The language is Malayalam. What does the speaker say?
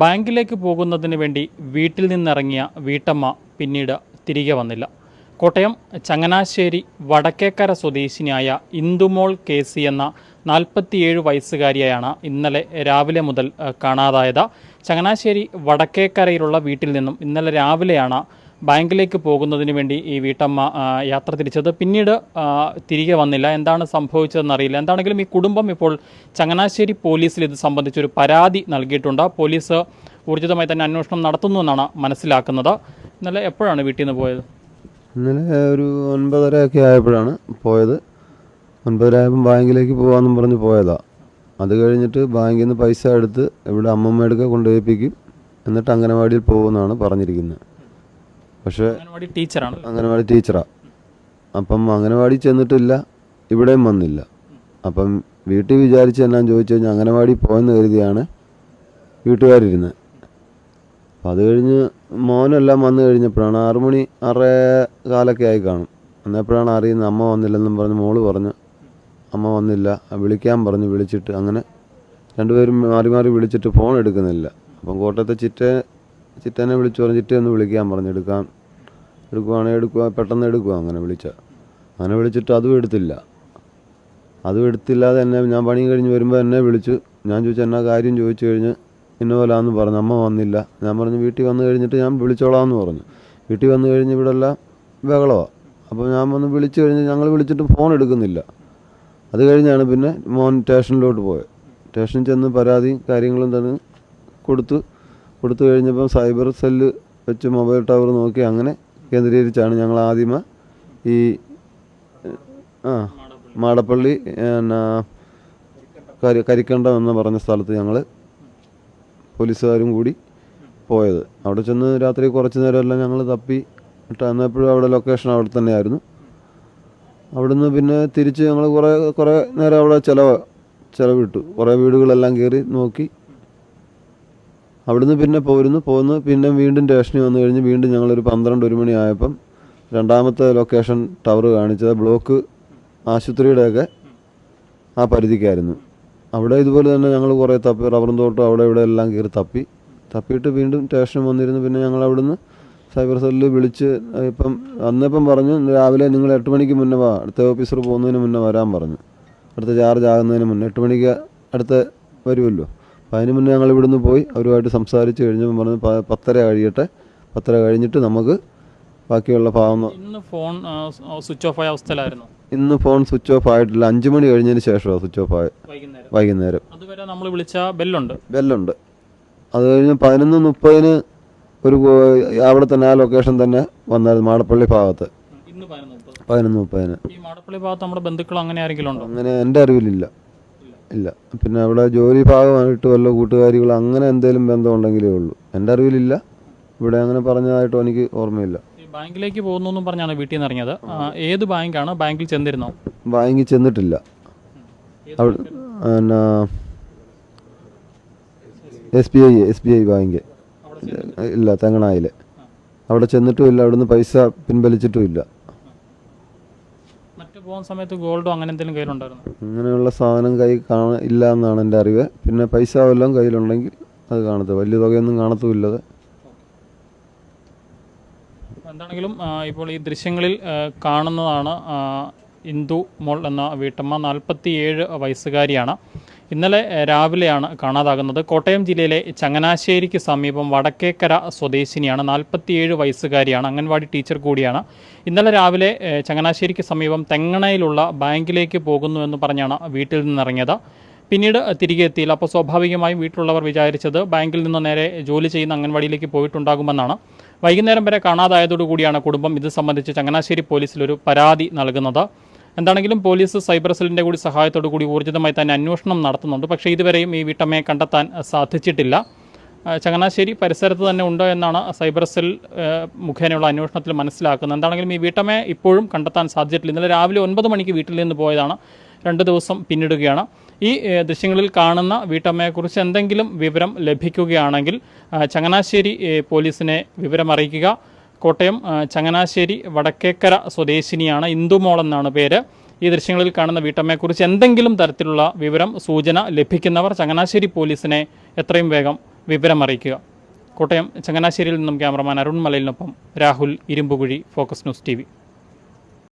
ബാങ്കിലേക്ക് പോകുന്നതിന് വേണ്ടി വീട്ടിൽ നിന്നിറങ്ങിയ വീട്ടമ്മ പിന്നീട് തിരികെ വന്നില്ല. കോട്ടയം ചങ്ങനാശ്ശേരി വടക്കേക്കര സ്വദേശിനിയായ ഇന്ദുമോൾ കെ സി എന്ന നാൽപ്പത്തിയേഴ് വയസ്സുകാരിയാണ് ഇന്നലെ രാവിലെ മുതൽ കാണാതായത്. ചങ്ങനാശ്ശേരി വടക്കേക്കരയിലുള്ള വീട്ടിൽ നിന്നും ഇന്നലെ രാവിലെയാണ് ബാങ്കിലേക്ക് പോകുന്നതിന് വേണ്ടി ഈ വീട്ടമ്മ യാത്ര തിരിച്ചത്. പിന്നീട് തിരികെ വന്നില്ല. എന്താണ് സംഭവിച്ചതെന്ന് അറിയില്ല. എന്താണെങ്കിലും ഈ കുടുംബം ഇപ്പോൾ ചങ്ങനാശ്ശേരി പോലീസിൽ ഇത് സംബന്ധിച്ചൊരു പരാതി നൽകിയിട്ടുണ്ട്. പോലീസ് ഊർജിതമായി തന്നെ അന്വേഷണം നടത്തുന്നു എന്നാണ് മനസ്സിലാക്കുന്നത്. ഇന്നലെ എപ്പോഴാണ് വീട്ടിൽ നിന്ന് പോയത്? ഇന്നലെ ഒരു ഒൻപതര ഒക്കെ ആയപ്പോഴാണ് പോയത്. ഒൻപതര ആയപ്പോൾ ബാങ്കിലേക്ക് പോകാമെന്നും പറഞ്ഞ് പോയതാ. അത് കഴിഞ്ഞിട്ട് ബാങ്കിൽ നിന്ന് പൈസ എടുത്ത് ഇവിടെ അമ്മമ്മയുടെ കൊണ്ടുപോയിപ്പിക്കും. എന്നിട്ട് അംഗനവാടിയിൽ പോകുമെന്നാണ് പറഞ്ഞിരിക്കുന്നത്. പക്ഷേ അംഗനവാടി ടീച്ചറാണ്. അംഗനവാടി അപ്പം അംഗനവാടി ചെന്നിട്ടില്ല ഇവിടെയും വന്നില്ല. അപ്പം വീട്ടിൽ വിചാരിച്ച് എന്നാന്ന് ചോദിച്ചു കഴിഞ്ഞാൽ അംഗനവാടി പോയെന്ന് കരുതിയാണ് വീട്ടുകാരിരുന്നത് അപ്പം അത് കഴിഞ്ഞ് മോനെല്ലാം വന്നു കഴിഞ്ഞപ്പോഴാണ് ആറു മണി ആറേ കാലൊക്കെ ആയി കാണും. എന്നപ്പോഴാണ് അറിയുന്നത് അമ്മ വന്നില്ലെന്നും പറഞ്ഞ് മോൾ പറഞ്ഞു അമ്മ വന്നില്ല വിളിക്കാൻ പറഞ്ഞു വിളിച്ചിട്ട് അങ്ങനെ രണ്ടുപേരും മാറി മാറി വിളിച്ചിട്ട് ഫോൺ എടുക്കുന്നില്ല. അപ്പം കോട്ടയത്തെ ചിറ്റ ചിറ്റനെ വിളിച്ചു പറഞ്ഞു ചിറ്റ ഒന്ന് വിളിക്കാൻ പറഞ്ഞു എടുക്കാൻ. എടുക്കുവാണെങ്കിൽ എടുക്കുക പെട്ടെന്ന് എടുക്കുക അങ്ങനെ വിളിച്ച. അങ്ങനെ വിളിച്ചിട്ട് അതും എടുത്തില്ല. അതും എടുത്തില്ലാതെ എന്നെ ഞാൻ പണി കഴിഞ്ഞ് വരുമ്പോൾ എന്നെ വിളിച്ചു. ഞാൻ ചോദിച്ചു എന്നാ കാര്യം? ചോദിച്ചു കഴിഞ്ഞ് ഇന്ന പോലാന്ന് പറഞ്ഞു. അമ്മ വന്നില്ല. ഞാൻ പറഞ്ഞു വീട്ടിൽ വന്നു കഴിഞ്ഞിട്ട് ഞാൻ വിളിച്ചോളാമെന്ന് പറഞ്ഞു. വീട്ടിൽ വന്നു കഴിഞ്ഞ് ഇവിടെ എല്ലാം ബഹളമാണ് അപ്പോൾ ഞാൻ വന്ന് വിളിച്ചു കഴിഞ്ഞ് ഞങ്ങൾ വിളിച്ചിട്ട് ഫോൺ എടുക്കുന്നില്ല. അത് കഴിഞ്ഞാണ് പിന്നെ മോൻ സ്റ്റേഷനിലോട്ട് പോയത് സ്റ്റേഷനിൽ ചെന്ന് പരാതിയും കാര്യങ്ങളും തന്നെ കൊടുത്തു. കൊടുത്തു കഴിഞ്ഞപ്പം സൈബർ സെല്ല് വെച്ച് മൊബൈൽ ടവർ നോക്കി അങ്ങനെ കേന്ദ്രീകരിച്ചാണ് ഞങ്ങൾ ആദ്യമ ഈ ആ മാടപ്പള്ളി കരി കരിക്കണ്ടം എന്ന് പറഞ്ഞ സ്ഥലത്ത് ഞങ്ങൾ പോലീസുകാരും കൂടി പോയത്. അവിടെ ചെന്ന് രാത്രി കുറച്ച് നേരമെല്ലാം ഞങ്ങൾ തപ്പി എന്നപ്പോഴും അവിടെ ലൊക്കേഷൻ അവിടെ തന്നെയായിരുന്നു. അവിടുന്ന് പിന്നെ തിരിച്ച് ഞങ്ങൾ കുറേ കുറേ നേരം അവിടെ ചിലവ് ചിലവിട്ടു. കുറേ വീടുകളെല്ലാം കയറി നോക്കി അവിടുന്ന് പിന്നെ പോരുന്നു. പോന്ന് പിന്നെ വീണ്ടും സ്റ്റേഷനിൽ വന്നു കഴിഞ്ഞ് വീണ്ടും ഞങ്ങളൊരു പന്ത്രണ്ട് ഒരു മണി രണ്ടാമത്തെ ലൊക്കേഷൻ ടവർ കാണിച്ചത്. ബ്ലോക്ക് ആശുപത്രിയുടെയൊക്കെ ആ പരിധിക്കായിരുന്നു. അവിടെ ഇതുപോലെ തന്നെ ഞങ്ങൾ കുറേ തപ്പി റബ്ബറും തോട്ടം അവിടെ ഇവിടെ എല്ലാം കയറി തപ്പി. തപ്പിയിട്ട് വീണ്ടും സ്റ്റേഷനിൽ വന്നിരുന്നു. പിന്നെ ഞങ്ങൾ അവിടുന്ന് സൈബർ സെല്ലിൽ വിളിച്ച് ഇപ്പം അന്നിപ്പം പറഞ്ഞു രാവിലെ നിങ്ങൾ എട്ട് മണിക്ക് മുന്നേ വാ. അടുത്ത ഓഫീസർ പോകുന്നതിന് മുന്നേ വരാൻ പറഞ്ഞു. അടുത്ത ചാർജ് ആകുന്നതിന് മുന്നേ എട്ട് മണിക്ക് അടുത്ത വരുമല്ലോ. അപ്പം അതിന് മുന്നേ ഞങ്ങൾ ഇവിടുന്ന് പോയി അവരുമായിട്ട് സംസാരിച്ച് കഴിഞ്ഞപ്പോൾ പറഞ്ഞു "പ- പത്തര കഴിയട്ടെ. പത്തര കഴിഞ്ഞിട്ട് നമുക്ക് ബാക്കിയുള്ള ഭാഗം ഇന്ന് ഫോൺ സ്വിച്ച് ഓഫ് ആയ അവസ്ഥയിലായിരുന്നു. ഇന്ന് ഫോൺ സ്വിച്ച് ഓഫ് ആയിട്ടില്ല. അഞ്ചു മണി കഴിഞ്ഞതിന് ശേഷമാണ് സ്വിച്ച് ഓഫ് ആയത് വൈകുന്നേരം. അതുവരെ നമ്മൾ വിളിച്ച ബെല്ലുണ്ട്. ബെല്ലുണ്ട്. അത് കഴിഞ്ഞ് പതിനൊന്ന് മുപ്പതിന് ഒരു അവിടെ തന്നെ ആ ലൊക്കേഷൻ തന്നെ വന്നായിരുന്നു മാടപ്പള്ളി ഭാഗത്ത്. പതിനൊന്ന് മുപ്പത്. പതിനൊന്ന് മുപ്പതിന്. ഈ മാടപ്പള്ളി ഭാഗത്ത് നമ്മുടെ ബന്ധുക്കൾ അങ്ങനെ ആരെങ്കിലും ഉണ്ടോ? അങ്ങനെ എന്റെ അറിവിലില്ല. ഇല്ല. പിന്നെ അവിടെ ജോലി ഭാഗമായിട്ട് വല്ല കൂട്ടുകാരികൾ അങ്ങനെ എന്തെങ്കിലും ബന്ധമുണ്ടെങ്കിലേ ഉള്ളൂ. എന്റെ അറിവിലില്ല. ഇവിടെ അങ്ങനെ പറഞ്ഞതായിട്ടോ എനിക്ക് ഓർമ്മയില്ല. ബാങ്കിലേക്ക് പോകുന്നു എന്നും പറഞ്ഞാണ് വീട്ടിൽ നിന്ന് ഇറങ്ങിയത്. ഏത് ബാങ്കാണ്? ബാങ്കിൽ ചെന്നിരുന്നോ? ബാങ്കിൽ ചെന്നിട്ടില്ല. അവിടെ S B I S B I bank. ഇല്ല തെങ്ങണായിലെ. അവിടെ ചെന്നിട്ടുമില്ല അവിടുന്ന് പൈസ പിൻവലിച്ചിട്ടും ഇല്ല. മറ്റു പോകുന്ന സമയത്ത് ഗോൾഡോ അങ്ങനെ എന്തെങ്കിലും കയ്യിലുണ്ടായിരുന്നു? അങ്ങനെയുള്ള സാധനം കൈ കാണ ഇല്ല എന്നാണ് എന്റെ അറിവ്. പിന്നെ പൈസ വല്ലതും കയ്യിലുണ്ടെങ്കിൽ അത് കാണത്തു വലിയ തുകയൊന്നും കാണത്തുമില്ലത് എന്താണെങ്കിലും ഇപ്പോൾ ഈ ദൃശ്യങ്ങളിൽ കാണുന്നതാണ് ഇന്ദു മോൾ എന്ന വീട്ടമ്മ. നാൽപ്പത്തിയേഴ് വയസ്സുകാരിയാണ്. ഇന്നലെ രാവിലെയാണ് കാണാതാകുന്നത്. കോട്ടയം ജില്ലയിലെ ചങ്ങനാശ്ശേരിക്ക് സമീപം വടക്കേക്കര സ്വദേശിനിയാണ്. നാൽപ്പത്തിയേഴ് വയസ്സുകാരിയാണ്. അംഗൻവാടി ടീച്ചർ കൂടിയാണ്. ഇന്നലെ രാവിലെ ചങ്ങനാശ്ശേരിക്ക് സമീപം തെങ്ങണയിലുള്ള ബാങ്കിലേക്ക് പോകുന്നു എന്ന് പറഞ്ഞാണ് വീട്ടിൽ നിന്നിറങ്ങിയത്. പിന്നീട് തിരികെ എത്തിയില്ല. അപ്പോൾ സ്വാഭാവികമായും വീട്ടിലുള്ളവർ വിചാരിച്ചത് ബാങ്കിൽ നിന്ന് നേരെ ജോലി ചെയ്യുന്ന അംഗൻവാടിയിലേക്ക് പോയിട്ടുണ്ടാകുമെന്നാണ്. വൈകുന്നേരം വരെ കാണാതായതോടുകൂടിയാണ് കുടുംബം ഇത് സംബന്ധിച്ച് ചങ്ങനാശ്ശേരി പോലീസിൽ ഒരു പരാതി നൽകുന്നത്. എന്താണെങ്കിലും പോലീസ് സൈബർ സെല്ലിന്റെ കൂടി സഹായത്തോടു കൂടി ഊർജിതമായി തന്നെ അന്വേഷണം നടത്തുന്നുണ്ട്. പക്ഷേ ഇതുവരെയും ഈ വീട്ടമ്മയെ കണ്ടെത്താൻ സാധിച്ചിട്ടില്ല. ചങ്ങനാശ്ശേരി പരിസരത്ത് തന്നെ ഉണ്ടോ എന്നാണ് സൈബർ സെൽ മുഖേനയുള്ള അന്വേഷണത്തിൽ മനസ്സിലാക്കുന്നത്. എന്താണെങ്കിലും ഈ വീട്ടമ്മയെ ഇപ്പോഴും കണ്ടെത്താൻ സാധിച്ചിട്ടില്ല. ഇന്നലെ രാവിലെ ഒൻപത് മണിക്ക് വീട്ടിൽ നിന്ന് പോയതാണ്. രണ്ട് ദിവസം പിന്നിടുകയാണ്. ഈ ദൃശ്യങ്ങളിൽ കാണുന്ന വീട്ടമ്മയെക്കുറിച്ച് എന്തെങ്കിലും വിവരം ലഭിക്കുകയാണെങ്കിൽ ചങ്ങനാശ്ശേരി പോലീസിനെ വിവരം അറിയിക്കുക കോട്ടയം ചങ്ങനാശ്ശേരി വടക്കേക്കര സ്വദേശിനിയാണ് ഇന്ദുമോൾ എന്നാണ് പേര്. ഈ ദൃശ്യങ്ങളിൽ കാണുന്ന വീട്ടമ്മയെക്കുറിച്ച് എന്തെങ്കിലും തരത്തിലുള്ള വിവരം സൂചന ലഭിക്കുന്നവർ ചങ്ങനാശ്ശേരി പോലീസിനെ എത്രയും വേഗം വിവരം അറിയിക്കുക കോട്ടയം ചങ്ങനാശ്ശേരിയിൽ നിന്നും cameraman Arun മലയിലിനൊപ്പം Rahul Irumbukuzhi focus news T